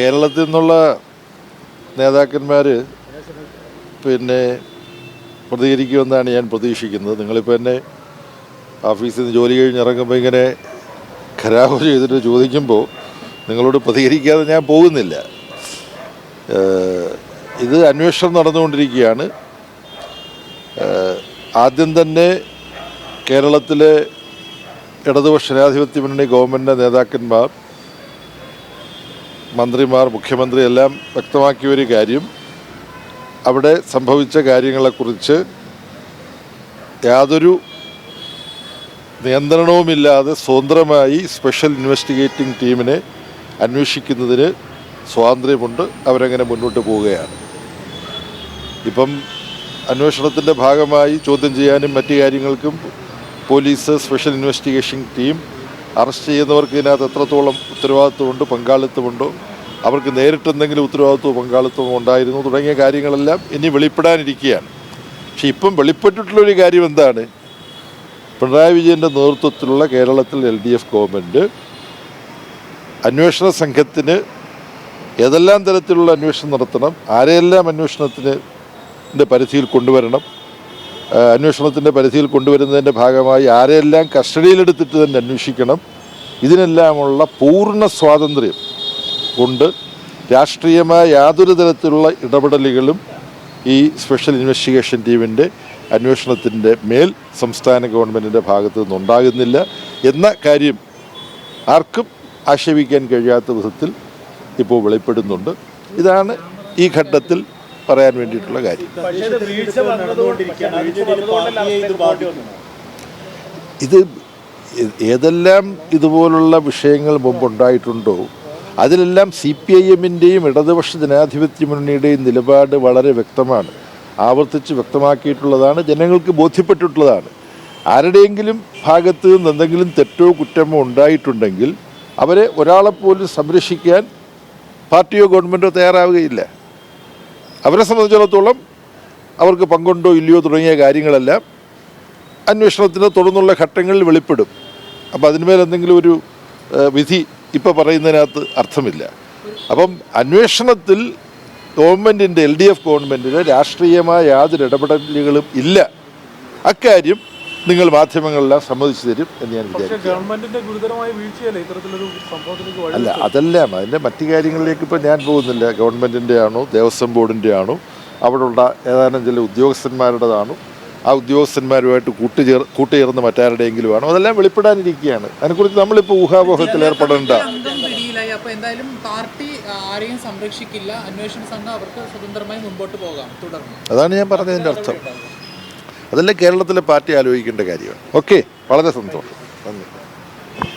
കേരളത്തിൽ നിന്നുള്ള നേതാക്കന്മാർ പിന്നെ പ്രതികരിക്കുമെന്നാണ് ഞാൻ പ്രതീക്ഷിക്കുന്നത്. നിങ്ങളിപ്പോൾ എന്നെ ഓഫീസിൽ നിന്ന് ജോലി കഴിഞ്ഞ് ഇറങ്ങുമ്പോൾ ഇങ്ങനെ ഖരാഹോ ചെയ്തിട്ട് ചോദിക്കുമ്പോൾ നിങ്ങളോട് പ്രതികരിക്കാതെ ഞാൻ പോകുന്നില്ല. ഇത് അന്വേഷണം നടന്നുകൊണ്ടിരിക്കുകയാണ്. ആദ്യം തന്നെ കേരളത്തിലെ ഇടതുപക്ഷ ജനാധിപത്യ മുന്നണി ഗവൺമെന്റ് നേതാക്കന്മാർ മന്ത്രിമാർ മുഖ്യമന്ത്രി എല്ലാം വ്യക്തമാക്കിയ ഒരു കാര്യം. അവിടെ സംഭവിച്ച കാര്യങ്ങളെക്കുറിച്ച് യാതൊരു നിയന്ത്രണവുമില്ലാതെ സ്വതന്ത്രമായി സ്പെഷ്യൽ ഇൻവെസ്റ്റിഗേറ്റിംഗ് ടീമിനെ അന്വേഷിക്കുന്നതിന് സ്വാതന്ത്ര്യമുണ്ട്. അവരങ്ങനെ മുന്നോട്ട് പോവുകയാണ്. ഇപ്പം അന്വേഷണത്തിന്റെ ഭാഗമായി ചോദ്യം ചെയ്യാനും മറ്റു കാര്യങ്ങൾക്കും police special investigation team arrest ചെയ്യുന്നവർക്ക് ഇതിനകത്ത് എത്രത്തോളം ഉത്തരവാദിത്വമുണ്ട് പങ്കാളിത്തമുണ്ടോ അവർക്ക് നേരിട്ട് എന്തെങ്കിലും ഉത്തരവാദിത്വമോ പങ്കാളിത്തമോ ഉണ്ടായിരുന്നു തുടങ്ങിയ കാര്യങ്ങളെല്ലാം ഇനി വെളിപ്പെടാനിരിക്കുകയാണ്. പക്ഷെ ഇപ്പം വെളിപ്പെട്ടിട്ടുള്ളൊരു കാര്യം എന്താണ്? പിണറായി വിജയന്റെ നേതൃത്വത്തിലുള്ള കേരളത്തിൽ എൽ ഡി എഫ് ഗവൺമെന്റ് അന്വേഷണ സംഘത്തിന് ഏതെല്ലാം തരത്തിലുള്ള അന്വേഷണം നടത്തണം ആരെയെല്ലാം അന്വേഷണത്തിന് പരിധിയിൽ കൊണ്ടുവരണം അന്വേഷണത്തിന്റെ പരിധിയിൽ കൊണ്ടുവരുന്നതിന്റെ ഭാഗമായി ആരെയെല്ലാം കസ്റ്റഡിയിലെടുത്തിട്ട് തന്നെ അന്വേഷിക്കണം. ഇതിനെല്ലാമുള്ള പൂർണ സ്വാതന്ത്ര്യം കൊണ്ട് രാഷ്ട്രീയമായ യാതൊരു തരത്തിലുള്ള ഇടപെടലുകളും ഈ സ്പെഷ്യൽ ഇൻവെസ്റ്റിഗേഷൻ ടീമിന്റെ അന്വേഷണത്തിന്റെ മേൽ സംസ്ഥാന ഗവൺമെന്റിന്റെ ഭാഗത്തു നിന്നുണ്ടാകുന്നില്ല എന്ന കാര്യം ആർക്കും ആക്ഷേപിക്കാൻ കഴിയാത്ത വിധത്തിൽ ഇപ്പോൾ വെളിപ്പെടുന്നുണ്ട്. ഇതാണ് ഈ ഘട്ടത്തിൽ പറയാൻ വേണ്ടിയിട്ടുള്ള കാര്യം. പക്ഷേ ഇത് ഏതെല്ലാം ഇതുപോലുള്ള വിഷയങ്ങൾ മുമ്പുണ്ടായിട്ടുണ്ടോ അതിലെല്ലാം സി പി ഐ എമ്മിന്റെയും ഇടതുപക്ഷ ജനാധിപത്യ മുന്നണിയുടെയും നിലപാട് വളരെ വ്യക്തമാണ്. ആവർത്തിച്ച് വ്യക്തമാക്കിയിട്ടുള്ളതാണ് ജനങ്ങൾക്ക് ബോധ്യപ്പെട്ടിട്ടുള്ളതാണ്. ആരുടെയെങ്കിലും ഭാഗത്ത് നിന്ന് എന്തെങ്കിലും തെറ്റോ കുറ്റമോ ഉണ്ടായിട്ടുണ്ടെങ്കിൽ അവരെ ഒരാളെപ്പോലും സംരക്ഷിക്കാൻ പാർട്ടിയോ ഗവൺമെന്റോ തയ്യാറാവുകയില്ല. അവരെ സംബന്ധിച്ചിടത്തോളം അവർക്ക് പങ്കുണ്ടോ ഇല്ലയോ തുടങ്ങിയ കാര്യങ്ങളെല്ലാം അന്വേഷണത്തിന് തുടർന്നുള്ള ഘട്ടങ്ങളിൽ വെളിപ്പെടും. അപ്പം അതിന്മേൽ എന്തെങ്കിലും ഒരു വിധി ഇപ്പം പറയുന്നതിനകത്ത് അർത്ഥമില്ല. അപ്പം അന്വേഷണത്തിൽ ഗവൺമെന്റിന്റെ എൽ ഡി എഫ് ഗവൺമെന്റിന് രാഷ്ട്രീയമായ യാതൊരു ഇടപെടലുകളും ഇല്ല. അക്കാര്യം നിങ്ങൾ മാധ്യമങ്ങളെല്ലാം സമ്മതിച്ചു തരും എന്ന് ഞാൻ വിചാരിക്കുന്നു അല്ല അതെല്ലാം അതിന്റെ മറ്റു കാര്യങ്ങളിലേക്ക് ഇപ്പം ഞാൻ പോകുന്നില്ല. ഗവൺമെന്റിന്റെ ആണോ ദേവസ്വം ബോർഡിന്റെ ആണോ അവിടെയുള്ള ഏതാനും ചില ഉദ്യോഗസ്ഥന്മാരുടേതാണോ ആ ഉദ്യോഗസ്ഥന്മാരുമായിട്ട് കൂട്ടുചേർ കൂട്ടുചേർന്ന് മറ്റാരുടെയെങ്കിലും ആണോ അതെല്ലാം വെളിപ്പെടാനിരിക്കുകയാണ്. അതിനെക്കുറിച്ച് നമ്മളിപ്പോൾ ഊഹാപോഹത്തിൽ ഏർപ്പെടേണ്ട. അപ്പോൾ എന്തായാലും പാർട്ടി ആരെയും സംരക്ഷിക്കില്ല. അന്വേഷണ സംഘം അവർക്ക് സ്വതന്ത്രമായി മുമ്പോട്ട് പോകാം. തുടർന്ന്. അതാണ് ഞാൻ പറഞ്ഞതിന്റെ അർത്ഥം. അതെല്ലാം കേരളത്തിലെ പാർട്ടി ആലോചിക്കേണ്ട കാര്യമാണ്. ഓക്കെ വളരെ സന്തോഷം. നന്ദി.